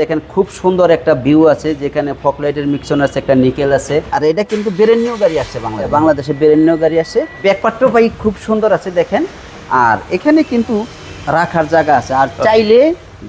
দেখেন খুব সুন্দর একটা ভিউ আছে যেখানে ফকলাইটের মিক্সন আছে একটা নিকেল আছে। আর এটা কিন্তু বেরেন্নিও গাড়ি আসছে বাংলায় বাংলাদেশে বেরেন্নিও গাড়ি আসছে। ব্যাকপাত্র ভাই খুব সুন্দর আছে দেখেন। আর এখানে কিন্তু রাখার জায়গা আছে। আর চাইলে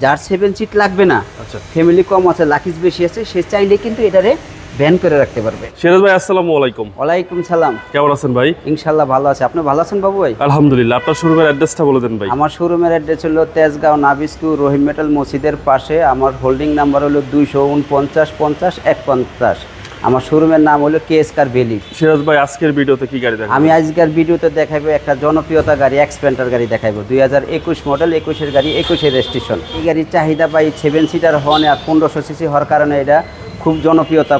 যার সেভেন সিট লাগবে না আচ্ছা। ফ্যামিলি কম আছে লাকিজ বেশি আছে সে চাইলে কিন্তু এটারে ভ্যান করে রাখতে পারবে। সিরাজ ভাই আসসালামু আলাইকুম। ওয়ালাইকুম সালাম। কেমন আছেন ভাই? ইনশাল্লাহ ভালো আছে। আপনি ভালো আছেন বাবু ভাই? আলহামদুলিল্লাহ। আপনার শোরুমের অ্যাড্রেসটা বলে দেন ভাই। আমার শোরুমের অ্যাড্রেস হলো তেজগাঁও নাবিস্কু রহিম মেটাল মসজিদের পাশে। আমার হোল্ডিং নাম্বার হলো দুইশো উনপঞ্চাশ পঞ্চাশ এক পঞ্চাশ আমার শোরুমের নাম হলো কে এসকার ভ্যালি। সিরাজ ভাই আজকের ভিডিওতে কি গাড়ি দেখাবেন? আমি আজকের ভিডিওতে দেখাবো একটা জনপ্রিয়তা গাড়ি এক্সপেন্টার গাড়ি দেখাবো। দুই হাজার একুশ মডেল একুশের গাড়ি একুশের রেজিস্ট্রেশন। এই গাড়ির চাহিদা পাই সেভেন সিটার হন আর পনেরোশো সিসি হওয়ার কারণে এটা খুব জনপ্রিয়তা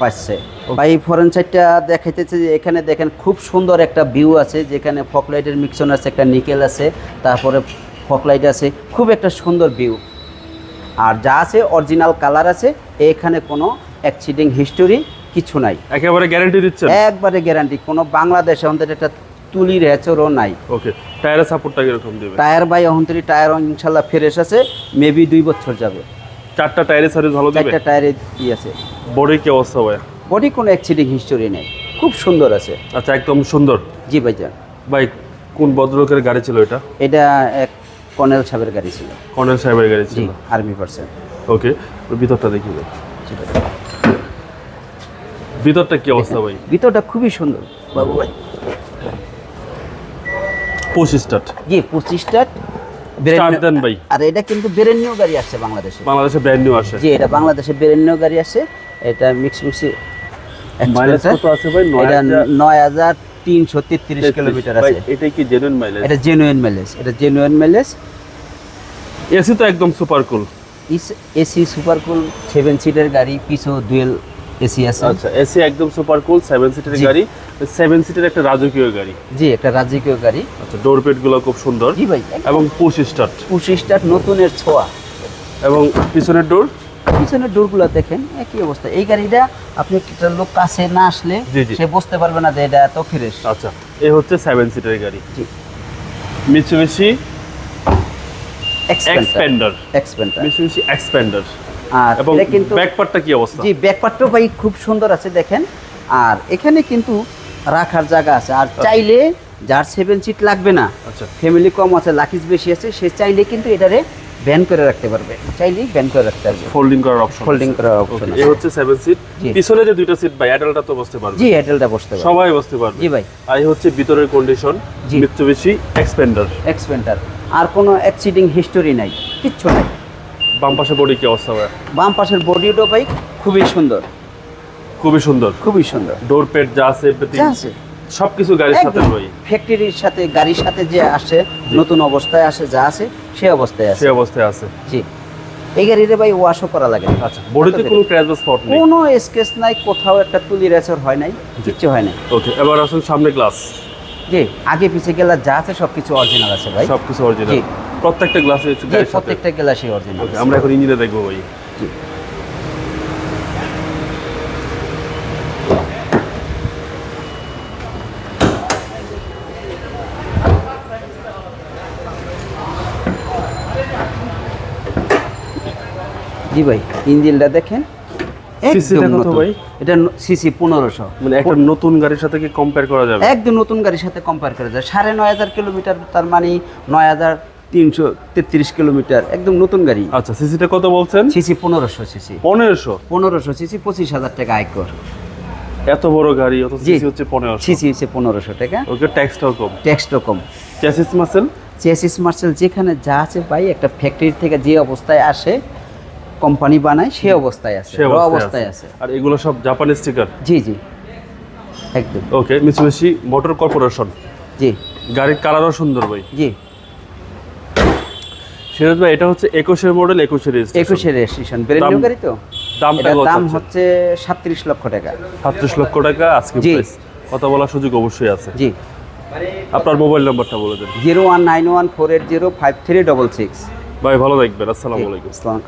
পাচ্ছে ভাই ফরেন সাইডটা দেখাইতেছে যে এখানে দেখেন খুব সুন্দর একটা ভিউ আছে যেখানে ফকলাইটের মিক্সন আছে একটা নিকেল আছে তারপরে ফকলাইট আছে খুব একটা সুন্দর ভিউ আর যা আছে অরিজিনাল কালার আছে এখানে কোনো অ্যাক্সিডেন্ট হিস্টোরি কিছু নাই। একেবারে গ্যারান্টি দিচ্ছে একবারে গ্যারান্টি কোনো বাংলাদেশে অন্তত একটা তুলির হেচরও নাই। ওকে টায়ারের সাপোর্টটা কীরকম দিবে? টায়ার বাই অহন্তরি টায়ার ইনশাল্লাহ ফ্রেশ আছে মেবি দুই বছর যাবে। চারটা টায়ারের সার্ভিস ভালো দিবে? চারটা টায়ারে ই আছে। বডি কি অবস্থা ভাই বডি কোনো অ্যাক্সিডেন্ট হিস্টোরি নেই। খুব সুন্দর আছে। আচ্ছা একদম সুন্দর। জি ভাইজান। ভাই কোন ভদ্রলোকের গাড়ি ছিল এটা? এটা এক কর্নেল সাহেবের গাড়ি ছিল। কর্নেল সাহেবের গাড়ি ছিল? আর্মি পার্সেন্ট ওকে ভিতরটা দেখি ভাই। ভিতরটা কি অবস্থা ভাই? ভিতরটা খুবই সুন্দর বাবু ভাই। পঁচিশ স্টার্ট জি পঁচিশটা স্টার্ট দেন ভাই। আর এটা কিন্তু বেরেন্নিও গাড়ি আসছে বাংলাদেশে। বাংলাদেশে ব্র্যান্ড নিউ আসে। জি এটা বাংলাদেশে বেরেন্নিও গাড়ি আসছে এটা মিক্স মিক্সি মাইলেজ কত আছে ভাই? এটা নয় হাজার তিনশো তেত্রিশ। কিলোমিটার আছে। এটাই কি জেনুইন মাইলেজ এটা জেনুইন মাইলেজ এটা জেনুইন মাইলেজ এসি তো একদম super cool AC super cool seven সিটের গাড়ি পিছু ডুয়েল এসি আছে। আচ্ছা এসি একদম সুপার কুল সেভেন সিটের গাড়ি সেভেন সিটের একটা রাজকীয় গাড়ি। জি একটা রাজকীয় গাড়ি। আচ্ছা ডোর পেটগুলো খুব সুন্দর। জি ভাই এবং পুশ স্টার্ট পঁচিশটা নতুনের ছোঁয়া। এবং পিছনের ডোর পিছনের ডোরগুলো দেখেন একই অবস্থা। এই গাড়িটা আপনি একটা লোক কাছে না আসলে। সে বুঝতে পারবে না যে এটা এত ফ্রেশ আচ্ছা এই হচ্ছে সেভেন সিটের গাড়ি। জি। Mitsubishi Xpander Xpander Mitsubishi Xpander আর এটা কিন্তু ব্যাকপার্টটা কি অবস্থা? জি ব্যাকপার্ট ভাই খুব সুন্দর আছে দেখেন। আর এখানে কিন্তু রাখার জায়গা আছে। আর চাইলে যার সেভেন সিট লাগবে না আচ্ছা। ফ্যামিলি কম আছে লাকিজ বেশি আছে সে চাইলে কিন্তু এটারে ব্যান করে রাখতে পারবে। চাইলেই ব্যান করে রাখতে পারবে। ফোল্ডিং করার অপশন ফোল্ডিং করার অপশন এই হচ্ছে সেভেন সিট পিছনে যে দুইটা সিট ভাই অ্যাডাল্টটা তো বসতে পারবে। জি এয়ারটেলটা বসতে পারবে। সবাই বসতে পারবে। জি ভাই। আর হচ্ছে ভিতরের কন্ডিশন। মিচুবিশি এক্সপেন্ডার এক্সপেন্টার আর কোনো অ্যাক্সিডিং হিস্টোরি নাই কিচ্ছু নাই। বাম পাশে বডি কি অবস্থা ভাই? বাম পাশের বডিটা ভাই খুবই সুন্দর। খুবই সুন্দর। খুবই সুন্দর। ডোর পেট যা আছে যা আছে। সবকিছু গাড়ির সাথে ভাই। ফ্যাক্টরির সাথে গাড়ির সাথে যে আসে নতুন অবস্থায় আসে যা আছে সে অবস্থায় আছে সেই অবস্থায় আছে জি। এই গাড়িতে ভাই ওয়াশও করা লাগে আচ্ছা বডিতে কোনো ক্র্যাশ বা স্পট নেই? কোনো স্কেচ নাই কোথাও একটা তুলি রেচর হয় নাই কিচ্ছু হয় নাই। ওকে এবার আসুন সামনে গ্লাস জি আগে পিছে গেলা যা আছে সবকিছু অরিজিনাল আছে ভাই। সবকিছু অরিজিনাল জি। প্রত্যেকটা গ্লাসে প্রত্যেকটা গ্লাসই অরিজিনাল আমরা এখন ইঞ্জিনে দেখব ভাই। জি। ভাই ইঞ্জিনটা দেখেন? এটা সিসি পনেরোশো। মানে একটা নতুন গাড়ির সাথে কি কম্পেয়ার করা যাবে? একদম নতুন গাড়ির সাথে কম্পেয়ার করা যায়। সাড়ে নয় হাজার কিলোমিটার তার মানে নয় হাজার তিনশো তেত্রিশ কিলোমিটার একদম নতুন গাড়ি। আচ্ছা সিসিটা কত বলছেন? সিসি পনেরোশো সিসি। পনেরোশো? পনেরোশো সিসি পঁচিশ হাজার টাকা আয়কর এত বড় গাড়ি অত সিসি হচ্ছে পনেরোশো। সিসি হচ্ছে পনেরোশো টাকা। ওকে ট্যাক্সটাও কম। ট্যাক্সটাও কম। চ্যাসিস মাসেল? চেসিস মার্সেল যেখানে যা আছে ভাই একটা ফ্যাক্টরি থেকে যে অবস্থায় আসে কোম্পানি বানায় সে অবস্থায় আছে সে অবস্থায় আছে। আর এগুলো সব জাপানি স্টিকার জি জি। একদম। ওকে মিচুবিশি মোটর কর্পোরেশন জি। গাড়ির কালারও সুন্দর ভাই। জি। সিরাজ ভাই এটা হচ্ছে একুশের মডেল একুশের রেজিস্ট্রেশন একুশে রেজিস্ট্রেশন ব্র্যান্ড নিউ গাড়ি তো? দামটা দাম হচ্ছে সাতত্রিশ লক্ষ টাকা। সাতত্রিশ লক্ষ টাকা আজকে। প্রাইস কথা বলার সুযোগ অবশ্যই আছে। জি। আপনার মোবাইল নাম্বারটা বলে দেন। Zero one nine one four eight zero five three double six. ভাই ভালো থাকবেন। আসসালামু আলাইকুম। আসসালামু